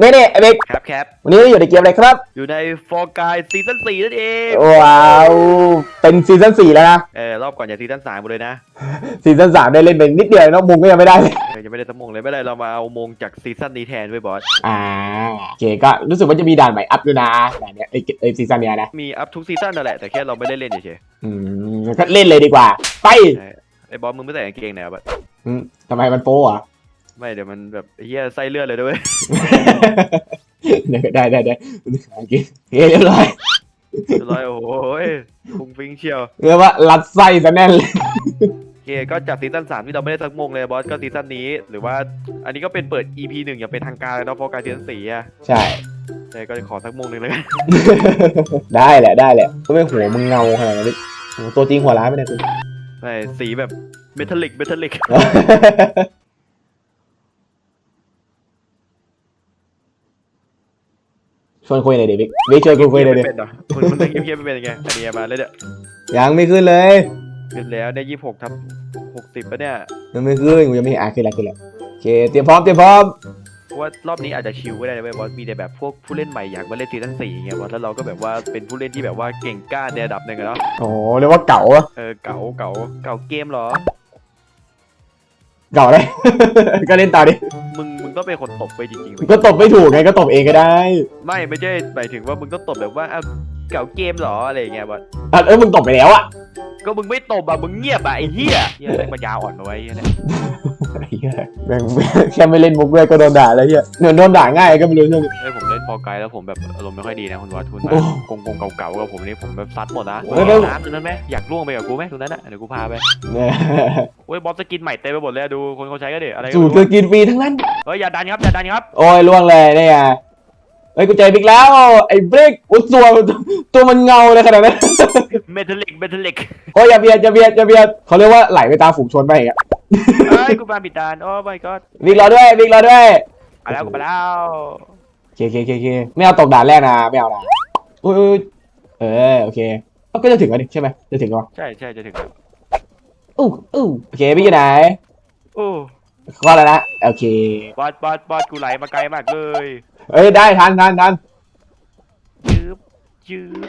นี่นี่ไอ้เบกครับครับวันนี้เราอยู่ในเกมอะไรครับ อยู่ในฟอร์กายซีซั่นสี่นั่นเองว้าวเป็นซีซั่นสี่แล้วนะเออรอบก่อนจากซีซั่นสามหมดเลยนะซีซั่นสามได้เล่นไปนิดเดียวเนอะมุงก็ยังไม่ได้เลยเออยังไม่ได้สมงเลยไม่ได้เรามาเอามงจากซีซั่นนี้แทนไว้ยบอสอ่าโอเคก็รู้สึกว่าจะมีด่านใหม่อัพด้วยนะด่านเนี้ยไอ้ไอ้ซีซั่นเนี้ยนะมีอัพทุกซีซั่นนั่นแหละแต่แค่เราไม่ได้เล่นเฉยอืมก็เล่นเลยดีกว่า ไปๆใช่ไอ้บอสมึงไม่ใส่กางเกงไหนวะอืมทำไมมันโป้อะ ไม่เดี๋ยวมันแบบเฮียไส้เลือดเลยด้วยเดี๋ยวได้ได้ได้โอเคโอเคเรียบร้อยร้อยโอ้โหยพุงฟิงเชียวเรียกว่ารัดไส้ซะแน่นเลยโอเคก็จากซีซั่นสามที่เราไม่ได้สักมงเลยบอสก็ซีซั่นนี้ หรือว่าอันนี้ก็เป็นเปิด EP หนึ่งอย่างเป็นทางการเลยเนาะฟอร์กายซีซั่นสี่อะใช่ใช่ก็ขอสักมงหนึ่งเลยกันได้แหละได้แหละก็ไม่หัวมึงเงาขนาดนั้นเลยโหตัวจริงหัวร้ายไม่ได้คุณใช่สีแบบเมทัลลิกเมทัลลิก ชวนคุยหน่อยดิบิ๊กบิ๊กชวนกูคุยหน่อยดิเป็นเหรอมึงมึงเงียบๆไม่เป็นยังไงอันนี้มาเลยเนี่ยยังไม่ขึ้นเลยขึ้นแล้วได้ยี่หกทับหกสิบปะเนี่ยยังไม่ขึ้นกูยังไม่เห็นอะขึ้นแล้วขึ้นแล้วโอเคเตรียมพร้อมเตรียมพร้อมเพราะว่ารอบนี้อาจจะชิลก็ได้นะเว้ยบอสมีแต่แบบพวกผู้เล่นใหม่อยากมาเล่นซีซั่นสี่อย่างเงี้ยบอสแล้วเราก็แบบว่าเป็นผู้เล่นที่แบบว่าเก่งกล้าในระดับหนึ่งอะเนาะโอ้โหเรียกว่าเก่าอะเออเก่าเก่าเก่าเกมเหรอ เก่าเลย ก็เล่นต่อดิมึงมึงต้องเป็นคนตบไปจริงๆเว้ยก็ตบไม่ถูกไงก็ตบเองก็ได้ไม่ไม่ใช่หมายถึงว่ามึงต้องตบแบบว่าอ้าวเก่าเกมเหรออะไรอย่างเงี้ยบอสอะเออมึงตบไปแล้วอะก็มึงไม่ตบอะมึงเงียบอะไอ้เหี้ยเหี้ยแม่งปัญญาอ่อนเอาไว้เหี้ยเนี่ยไอ้เหี้ยแม่งแค่ไม่เล่นมุกด้วยก็โดนด่าแล้วเฮียเดี๋ยวโดนด่าง่ายก็ไม่รู้ช่วงนี้เอ้ยผมเล่น พอไกลแล้วผมแบบอารมณ์ไม่ค่อยดีนะคุณวัดคุณโอ้ กงกงเก่าๆกับผมนี่ผมแบบซัดหมดนะเฮ้ยแล้วน้ำตรงนั้นไหมอยากล่วงไปกับกูไหมตรงนั้นอะเดี๋ยวกูพาไปเนี่ยโอ้ยบอสสกินใหม่เต็มไปหมดเลยอะดูคนเขาใช้ก็เดี๋อะไรก็สูไม่ตรเธรู้อกินฟรีทั้งนั้น เฮ้ยอย่าดันครับอย่าดันครับโอ้ยล่วงเลยเนี่ยเฮ้ยกูเจอบิ๊กแล้ว ไอ้บิ๊กอุ้ยตัวตัวมันเงาเลยขนาดนั้น เมทัลลิกเมทัลลิกโอ้ยอย่าเบียดอย่าเบียดอย่าเบียดเขาเรียกว่าไหลไปตามฝูงชนไปอย่างเงี้ยเฮ้ยกูมาปิดดานโอ้ my god บิ๊กรอด้วยบิ๊กรอด้วยมาแล้วกูมาแล้วโอ เคโอเคโอเคโอเคไม่เอาตกด่านแรกนะไม่เอานะอุ้ยอุ้ยเออโอเคเอ้าก็จะถึงแล้วดิใช่ไหมจะถึงแล้วใช่ใช่จะถึงแล้วอู้อู้โอเคบิ๊กอยู่ไหนโอ้ก็แล้วนะโอเคบอสบอสบอสกูไหลมาไกลมากเลยเอ้ยได้ทันทันทันยืบยืบ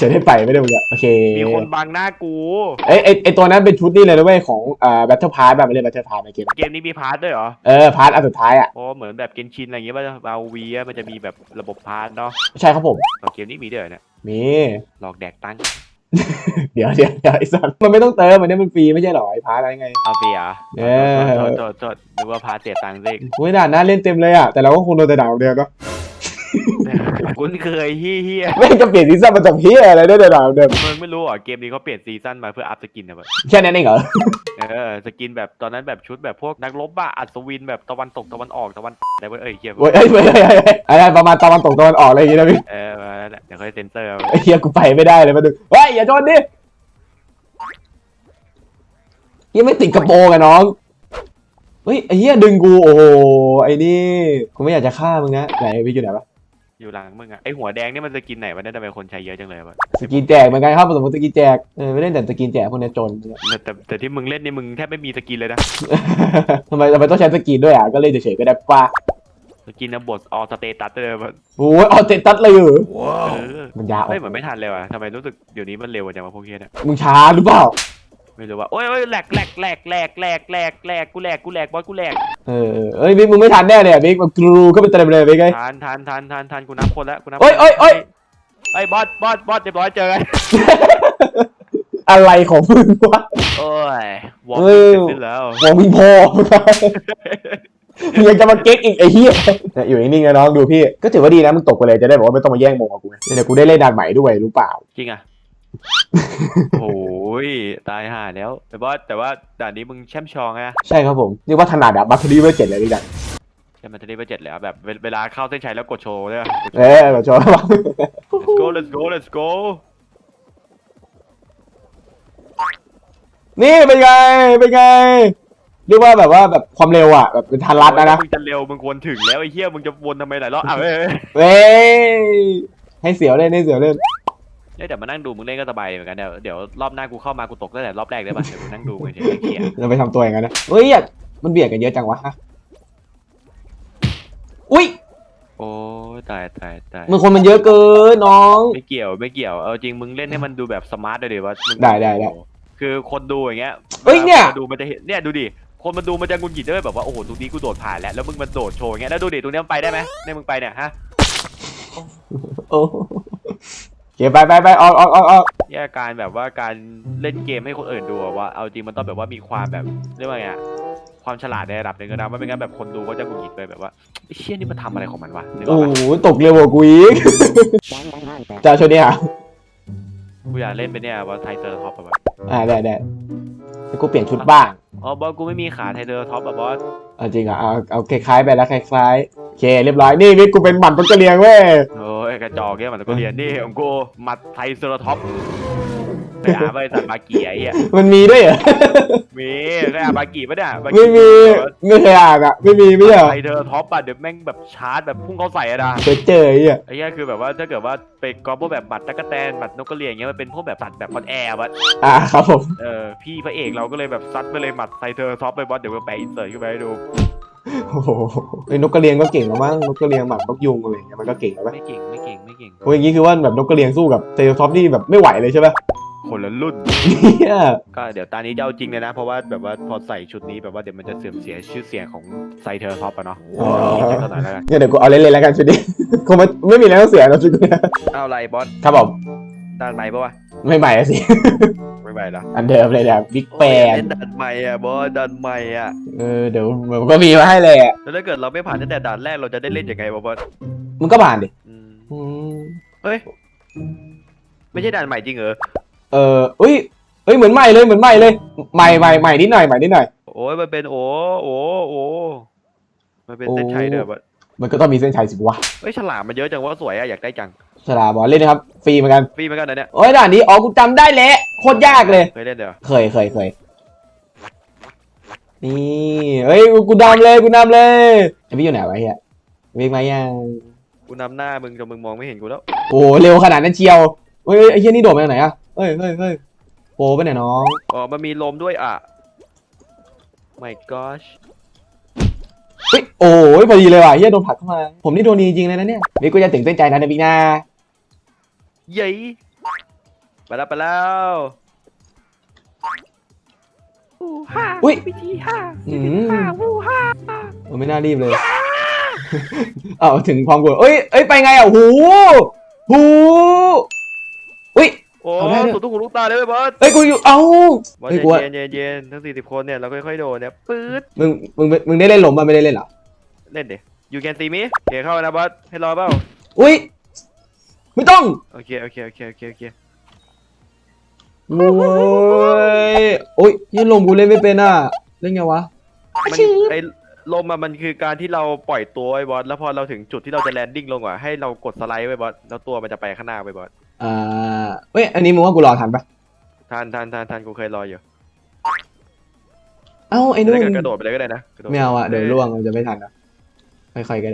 จะได้ไปไม่ได้มึงอะโอเคมีคนบังหน้ากูเอ้ยไอไอตัวนั้นเป็นชุดนี่เลยนะเว้ยของอ่าแบทเทิลพาร์ทแบบไม่เล่นแบทเทิลพาร์ทในเกมเกมนี้มีพาร์ทด้วยเหรอเออพาร์ทอันสุดท้ายอะโอ้เหมือนแบบเกนชินอะไรอย่างเงี้ยว่าเอาวีมันจะมีแบบระบบพาร์ทเนาะใช่ครับผมแต่เกมนี้มีด้วยเหรอเนี่ยมีหลอกแดกตังค์เดี๋ยวเดี๋ยวเดี๋ยวไอ้สัสมันไม่ต้องเติมมันเนี่ยมันฟรีไม่ใช่เหรอไอ้พาร์ทอะไรไง เอาเฟียเออโทษโทษโทษนึกว่าพาร์ทเสียตังค์สิโอ้ยด่านหน้าเล่นเต็มเลยอะแต่เราก็คงโดนแต่ด่าคนเดียวเนาะ คุ้นเคยเฮี้ยไม่งจะเปลี่ยนซีซั่นมาจากเฮียอะไรได้แต่ด่าคนเดิมๆมึงไม่รู้เหรอเกมนี้เขาเปลี่ยนซีซั่นมาเพื่ออัพสกินนะแบบแค่นั้นเองเหรอเออสกินแบบตอนนั้นแบบชุดแบบพวกนักรบบ้าอัศวินแบบตะวันตกตะวันออกตะวันอะไรเว้ยเอ้ยเฮียโอ้ยเอ้ยเอ้ยเอ้ยเอ้ยอะไรประมาณตะวันตกตะวันออกอะไรอย่างเงี้ยนะพี่เออมาแล้วแหละเดี๋ยวค่อยเซ็นเซอร์เอาไอ้เฮียกูไปไม่ได้เลยมาดูเฮ้ยอย่าชนดิยังไม่ติดกระโปรงอะน้องเฮ้ยไอ้เฮียดึงกูโอ้โหไอ้นี่กูไม่อยากจะฆ่ามึงนะไหนพี่อยู่ไหนวะ อยู่หลังมึงอะไอหัวแดงนี่มันสกินไหนวะเนี่ยทำไมคนใช้เยอะจังเลยวะสกินแจกเหมือนกันครับสมมติสกินแจกเออไม่เล่นแต่สกินแจกพวกเนี้ยจนแต่แต่แต่ที่มึงเล่นนี่มึงแทบไม่มีสกินเลยนะ ทำไมทำไมต้องใช้สกินด้วยอะก็เล่นเฉยๆก็ได้ป่ะสกินนะบทออสเตตัสเลยแบบโอ้ยเอาเตตัสเลยเหรอเออมันยาวเฮ้ยเหมือนไม่ทันเลยว่ะทำไมรู้สึกเดี๋ยวนี้มันเร็วจังวะพวกเฮียเนี่ยมึงช้าหรือเปล่า ไม่รู้ว่าโอ้ยโอ้ยแหลกแหลกแหลกแหลกแหลกแหลกแหลกกูแหลกกูแหลกบอสกูแหลกเออเออเอ้ยบิ๊กมึงไม่ทันแน่เลยอะบิ๊กมันกรูเข้าไปเต็มเลยบิ๊กไงทันทันทันทันทันกูนับคนแล้วกูนับโอ้ยโอ้ยโอ้ยไอ้ยบอสบอสบอสเรียบร้อยเจอกันอะไรของมึงวะ โอ้ยวอร์มเออ เสร็จสิ้นแล้ววงมึงพอมึงยังจะมาเก๊กอีกไอ้เหี้ยเนี่ยอยู่นิ่งๆนะน้องดูพี่ ก็ถือว่าดีนะมึงตกไปเลยจะได้บอกว่าไม่ต้องมาแย่งมงกับกูไงเดี๋ยวกูได้เล่นด่านใหม่ด้วยรู้เปล่า จริงอะ โอ้ยตายห่าแล้ว แต่บอสแต่ว่าด่านนี้มึงแช่มชองไงใช่ครับผมเรียกว่าถนัดอะบัคคดีเวอร์เจ็ดเลยดีกันใช่มันจะได้ไปเจ็ดแล้วแบบเวเวลาเข้าเส้นชัยแล้วกดโชว์เนี่ยเออแบบชอบ let's go let's go let's go นี่เป็นไงเป็นไงเรียกว่าแบบว่าแบบความเร็วอะแบบเป็นทันรัดนะนะมึงจะเร็วมึงควรถึงแล้วไอ้เหี้ยมึงจะวนทำไมหลายรอบอะเว้ยเว้ยให้เสียวเล่นให้เสียวเล่น เดี๋ยวมานั่งดูมึงเล่นก็สบายเหมือนกันเดี๋ยวเดี๋ยวรอบหน้ากูเข้ามากูตกตั้งแต่รอบแรกได้ป่ะเดี๋ยวกูนั่งดูมึงเฉยๆเหี้ยเราไปทำตัวอย่างนั้นนะเฮ้ยอยากมันเบียดกันเยอะจังวะฮะอุ้ยโอ้ยตายตายตายมันคนมันเยอะเกินน้อง ไม่เกี่ยวไม่เกี่ยวเอาจริงมึงเล่นให้มันดูแบบสมาร์ทเลยดิว่ามึงได้ได้ได้คือคนดูอย่างเงี้ยเอ้ยเนี่ย วลาคดูมันจะเห็นเนี่ยดูดิคนมันดูมันจะงุนหงิดด้วยแบบว่าโอ้โหตรงนี้กูโดดผ่านแล้วแล้วมึงมันโดดโชว์อย่างเงี้ยแล้วดูดิตรงเนี้ยมันไปได้ไหมเนี่ยมึงไปเนี่ยฮะ โอ้ โอเคไปไปไปออกออกออกออกแย่การแบบว่าการเล่นเกมให้คนอื่นดูอะว่าเอาจริงมันต้องแบบว่ามีความแบบเรียกว่าไงอะความฉลาดในระดับหนึ่งนะไม่เป็นงั้นแบบคนดูก็จะหงุดหงิดไปแบบว่าไอ้เชี่ยนี่มันทำอะไรของมันวะนึกอโอ้อกโหปะตกเร็วกว่ากูอีกเจ้าชนเนี่ยกูอยากเล่นไปเนี่ยว่าไทเตอร์ท็อปแบบอ่าได้ได้แล้วกูเปลี่ยนชุดบ้างอ๋อบอสกูไม่มีขาไทเตอร์ท็อปแบบบอสเอาจริงอะเอาเอาคล้ายๆไปแล้วคล้ายๆโอเคเรียบร้อยนี่นี่กูเป็นหมันต้นกระเลียงเว้ยโอ้ย กระจอกเนี่ยมันก็เรียนนี่ของกูหมัดไทเตอร์ท็อปไปหาบริษัทมาเกียไอ้เหี้ยมันมีด้วยเหรอ มีเคยอ่านบากิปะเนี่ยบากิไม่มีไม่เคยอ่านอะ ไม่มีไม่ใช่เหรอไทเทอร์ท็อปอะเดี๋ยวแม่งแบบชาร์จแบบพุ่งเข้าใส่อะนะเคยเจอไอ้เหี้ยไอ้เหี้ยคือแบบว่าถ้าเกิดว่าไปกอล์ฟพวกแบบบัตรตะกแตนบัตรนกกระเรียงเงี้ยมันเป็นพวกแบบสัตว์แบบคอนแอร์วะอ่าครับผมเออพี่พระเอกเราก็เลยแบบซัดไปเลยหมัดไทเทอร์ท็อปไปบอสเดี๋ยวเราแปะอินเสิร์ตขึ้นไปให้ดู โอ้โหไอ้นกกระเรียงก็เก่งแล้วมั้งนกกระเรียงหมันนกยุงอะไรอย่างเงี้ยมันก็เก่งแล้วปะไม่เก่งไม่เก่งไม่เก่งโอ้ยอย่างงี้คือว่าแบบนกกระเรียงสู้กับเซลท็อปนี่แบบไม่ไหวเลยใช่ปะคนละรุ่นเนี่ยก็เดี๋ยวตอนนี้จะเอาจริงเลยนะ เพราะว่าแบบว่าพอใส่ชุดนี้แบบว่าเดี๋ยวมันจะเสื่อมเสียชื่อเสียงของไซเทอร์ท็อปอะเนาะอ๋อจริงๆเท่าไหร่แล้วกันงั้นเดี๋ยวกูเอาเล่นๆแล้วกันชุดนี้คงไม่ไม่มีอะไรต้องเสียแล้วชุดนี้เอาอะไรบอสครับผม ด้านใหม่ปะวะไม่ใหม่อะสิ ไม่ใหม่ละอันเดิมเลยเนี่ยบิ๊กแปนเล่นด่านใหม่อะบอสด่านใหม่อะเออเดี๋ยวมันก็มีมาให้เลยอะแล้วถ้าเกิดเราไม่ผ่านตั้งแต่ด่านแรกเราจะได้เล่นยังไงวะบอสมันก็ผ่านดิอืมอืมเฮ้ยไม่ใช่ด่านใหม่จริงเหรอเอออุ้ยเอ้ยเหมือนใหม่เลยเหมือนใหม่เลยใหม่ใหม่ใหม่นิดหน่อยใหม่นิดหน่อย โอ้ยมันเป็นโอ้โอ้โอ้มันเป็นเส้นชัยเด้อบอสมันก็ต้องมีเส้นชัยสิวะเฮ้ยฉลามมันเยอะจังว่าสวยอะอยากได้จัง ฉลาดบอลเล่นนะครับ ฟรีเหมือนกัน ฟรีเหมือนกันนะเนี่ยโอ้ยด่านนี้อ๋อกูจำได้แหละโคตรยากเลย เคยเล่นเดี๋ยวเคยเคยเคยนี่เฮ้ยกูกูนำเลยกูนำเลยไอพี่อยู่ไหนวะเฮียวิ่งมายังกูนำหน้ามึงจนมึงมองไม่เห็นกูแล้วโอ้เร็วขนาดนั้นเชียวเฮ้ยเฮ้ยไอ้เฮียนี่โดดมาจากไหนอะเฮ้ยเฮ้ยเฮ้ยโปไปไหนน้องอ๋อมันมีลมด้วยอะ my gosh เฮ้ยโอ้ยพอดีเลยว่ะเฮียโดนผลักเข้ามา ผมนี่โดนดีจริงๆเลยนะเนี่ยนี่กูจะตื่นเต้นใจนะเนยพี่นา เย้ไปแล้วไปแล้วฮู้ฮ่าอุ้ยวิธีฮ่าอืมฮ่าวู้ฮ่าโอ้ไม่น่ารีบเลยเอ้าถึงความกลัวเอ้ยเอ้ยไปไงอะหูหูอุ้ย โอ้เอาได้ด้วย สุดทุกหูลูกตาเลยเว้ยบอสเอ้ยกูอยู่เอ้าบอสเฮ้ยกูว่าเย็นเย็นเย็นทั้งสี่สิบคนเนี่ยเราค่อยๆโดนเนี่ยปื๊ดมึงมึงมึงได้เล่นลมป่ะไม่ได้เล่นเหรอเล่นดิ you can see me โอเคเข้านะบอสให้รอเปล่าอุ้ย ไม่ต้องโอเคโอเคโอเคโอเคโอเคโอ้ยโอ้ยยี่ลมกูเล่นไม่เป็นอะ เล่นไงวะ มันไอ้ลมอะมันคือการที่เราปล่อยตัวไอ้บอสแล้วพอเราถึงจุดที่เราจะแลนดิ้งลงอะให้เรากดสไลด์ไว้บอสแล้วตัวมันจะไปข้างหน้าไปบอสอ่าเอ้ย อันนี้มึงว่ากูรอทันปะทานทานทานทานกูเคยรออยู่เอ้าไอ้แล้นู่วนก็กระโดดไปเลยก็ได้นะกระโดดไม่เอาอะเดี๋ยวล่วงมันจะไม่ทันนะค่อยๆกัน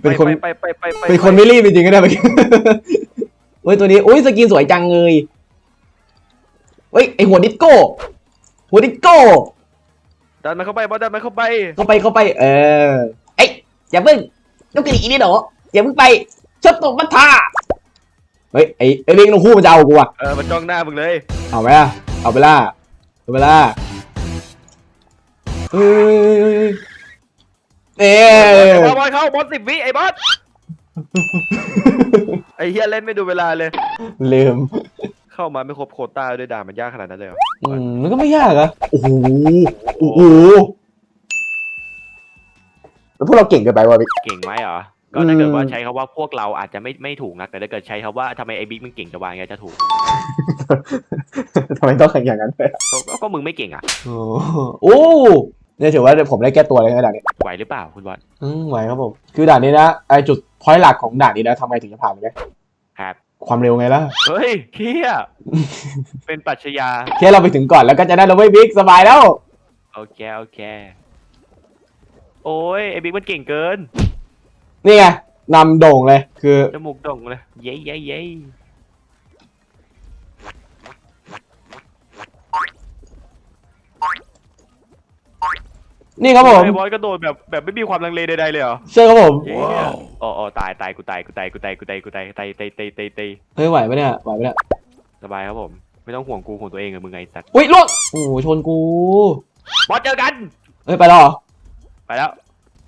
เป็นคนไปไปไปไปไปเป็นคนไม่รีบจริงๆก็ได้เมื่อกี้เฮ้ยตัวนี้อุ้ยสกินสวยจังเลยเฮ้ยไอหัวดิสโก้หัวดิสโก้ดันมันเข้าไปบอสดันมันเข้าไปเข้าไปเข้าไป เออเอ้ยอย่าเพิ่งต้องกระดิกอีนี่เหรออย่าเพิ่งไปชดตกมันท่าเฮ้ยไอไอเล็กน้องคู่มันจะเอากูอะเออมันจ้องหน้ามึงเลยเอาไหมล่ะเอาไปล่ะเอาไปล่ะเฮ้ย เอ้ยบอสบอสเข้าบอสสิบวิไอ้บอสไอ้เฮียเล่นไม่ดูเวลาเลย ลืม เข้ามาไม่ครบโควต้าด้วยด่ามันยากขนาดนั้นเลยเหรออืมมันก็ไม่ยากอะโอ้โหโอ้โหแล้วพวกเราเก่งเกินไปว่ะพี่เก่งไหมเหรอ ก็ถ้าเกิดว่าอืมใช้คำว่าพวกเราอาจจะไม่ไม่ถูกนะแต่ถ้าเกิดใช้คำว่าทำไมไอ้บิ๊กมึงเก่งจะวางไงจะถูกทำไมต้องแข่งอย่างนั้นด้วยก็ก็มึงไม่เก่งอะ โอ้โอ้ เนี่ยถือว่าผมได้แก้ตัวเลยนะด่านนี้ไหวหรือเปล่าคุณบอสอืมไหวครับผม คือด่านนี้นะไอจุดพอยต์หลักของด่านนี้นะทำไงถึงจะผ่านไหมครับ ความเร็วไงล่ะ เฮ้ยเฮียเป็นปรัชญาแค่เราไปถึงก่อนแล้วก็จะได้เราไม่บิ๊กสบายแล้ว โอเคโอเค โอ้ยไอ้บิ๊กมันเก่งเกิน นี่ไงนำโด่งเลยคือจมูกโด่งเลย เย้เย้เย้ นี่ครับผมไอ้บอสกระโดดแบบแบบไม่มีความลังเลใดๆเลยเหรอใช่ครับผมเหี้ยอ๋ออ๋อตายตายกูตายกูตายกูตายกูตายกูตายตายตายตายตายตายเฮ้ยไหวปะเนี่ยไหวปะเนี่ยสบายครับผม ไม่ต้องห่วงกูห่วงตัวเองกับมึงไงสัตว์อุ้ยล่วงโอ้โหชนกูบอสเจอกันเฮ้ยไปแล้วเหรอไปแล้ว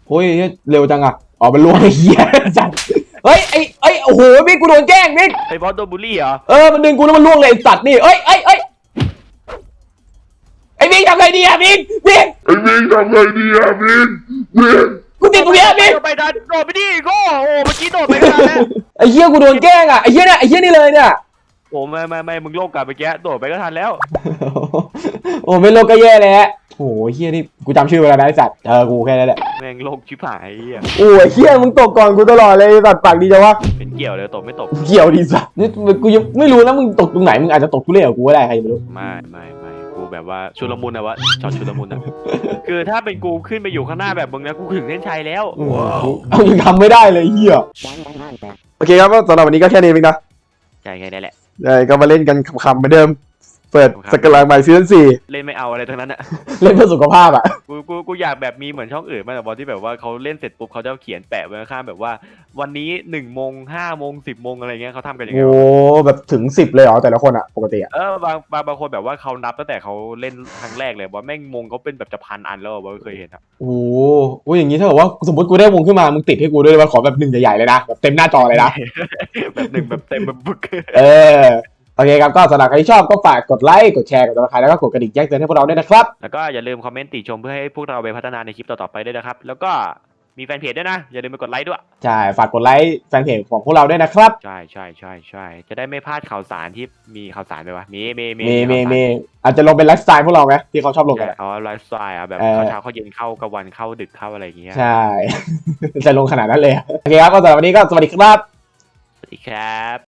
โอ้ยเร็วจังอะอ๋อมันล่วงไอ้เหี้ยจัดเฮ้ยไอ้ไอ้ยโอ้โหบิ๊กกูโดนแกล้งบิ๊กไอ้บอสโดนบูลลี่เหรอเออมันดึงกูแล้วมันล่วงเลยไอ้สัตว์นี่เอ้ยเอ้ยเอ้ย ไอ้บิ๊กทำไงดีอะบิ๊กบิ๊กไอ้วิ่งทำไงดีอะวิ่งวิ่งกูติดตรงเนี้ยบิ๊กโดดไปทันโดดไปดิโก้โอ้เมื่อกี้โดดไปไม่ทันแล้วไอ้เหี้ยกูโดนแกล้งอะไอ้เหี้ยเนี่ยไอ้เหี้ยนี่เลยเนี่ยโอ้ไม่ไม่ไม่มึงโลกกับเมื่อกี้โดดไปก็ทันแล้ว โอ้ไม่โลกก็แย่แล้วโอ้ยเฮียนี่กูจำชื่อไว้แล้วนะไอ้สัตว์เจอกูแค่นั้นแหละแม่งโลกชิบหายไอ้เหี้ยโอ้ยเฮียมึงตกก่อนกูตลอดเลยไอ้สัตว์ปากดีจังวะเป็นเกี่ยวเลยตกไม่ตกเกี่ยวดีสัตว์นี่กูยังไม่รู้นะมึงตกตรงไหนมึงอาจจะตกทุเรศกับกูก็ได้ใครไม่รู้ ไม่ไม่ไม่กู แบบว่าชุลมุนอะวะช็อตชุลมุนอะคือถ้าเป็นกูขึ้นไปอยู่ข้างหน้าแบบมึงนะกูถึงเส้นชัยแล้วอืมกูเอายังทำไม่ได้เลยเฮียโอเคครับสำหรับวันนี้ก็แค่นี้เองนะใช่แค่นี้แหละได้ก็มาเล่นกันขำๆเหมือนเดิม เปิดครับสกลางใหม่ซีซั่นสี่เล่นไม่เอาอะไรทั้งนั้นอะเล่นเพื่อสุขภาพอะ กูกูกูอยากแบบมีเหมือนช่องอื่นมากแต่บอลที่แบบว่าเขาเล่นเสร็จปุ๊บเขาจะเขียนแปะไว้ข้างๆแบบว่า วันนี้หนึ่งโมงห้าโมงสิบโมงอะไรเงี้ยเขาทำกันอย่างเงี้โอ้ยแบบถึงสิบเลยเหรอแต่ละคนอะปกติอะเออบางบางบางคนแบบว่าเขานับตั้งแต่เขาเล่นครั้งแรกเลยบอลแม่งมงเขาเป็นแบบจะพันอันแล้วอะบอลเคยเห็นอะโอ้โหโอ้ยอย่างนี้ถ้าเกิดว่าสมมติกูได้วงขึ้นมามึงติดให้กูด้วยเลยว่าขอแบบหนึ่งใหญ่ๆเลยนะแบบเต็มหน้าจอเลยนะแบบหนึ่งแบบเต็มแบบบึกเออ โอเคครับก็สำหรับใครที่ชอบก็ฝากกดไลค์กดแชร์กดติดตามแล้วก็กดกระดิ่งแจ้งเตือนให้พวกเราด้วยนะครับ แล้วก็อย่าลืมคอมเมนต์ติชมเพื่อให้พวกเราไปพัฒนาในคลิปต่อๆไปด้วยนะครับ แล้วก็มีแฟนเพจด้วยนะ อย่าลืมไปกดไลค์ด้วย ใช่ ฝากกดไลค์แฟนเพจของพวกเราด้วยนะครับ ใช่ใช่ใช่ใช่จะได้ไม่พลาดข่าวสารที่มีข่าวสารไปวะมีมีมีมีมีข่าวสารมีอาจจะลงเป็นไลฟ์สไตล์พวกเราไหมที่เขาชอบลงกันใช่อะเอาไลฟ์สไตล์อะแบบเออเข้าเช้าเข้าเย็นเข้ากลางวันเข้าดึกเข้าอะไรอย่างเงี้ย ใช่ จะลงขนาดนั้นเลยอะโอเคครับก็สำหรับวันนี้ก็สวัสดีครับ สวัสดีครับ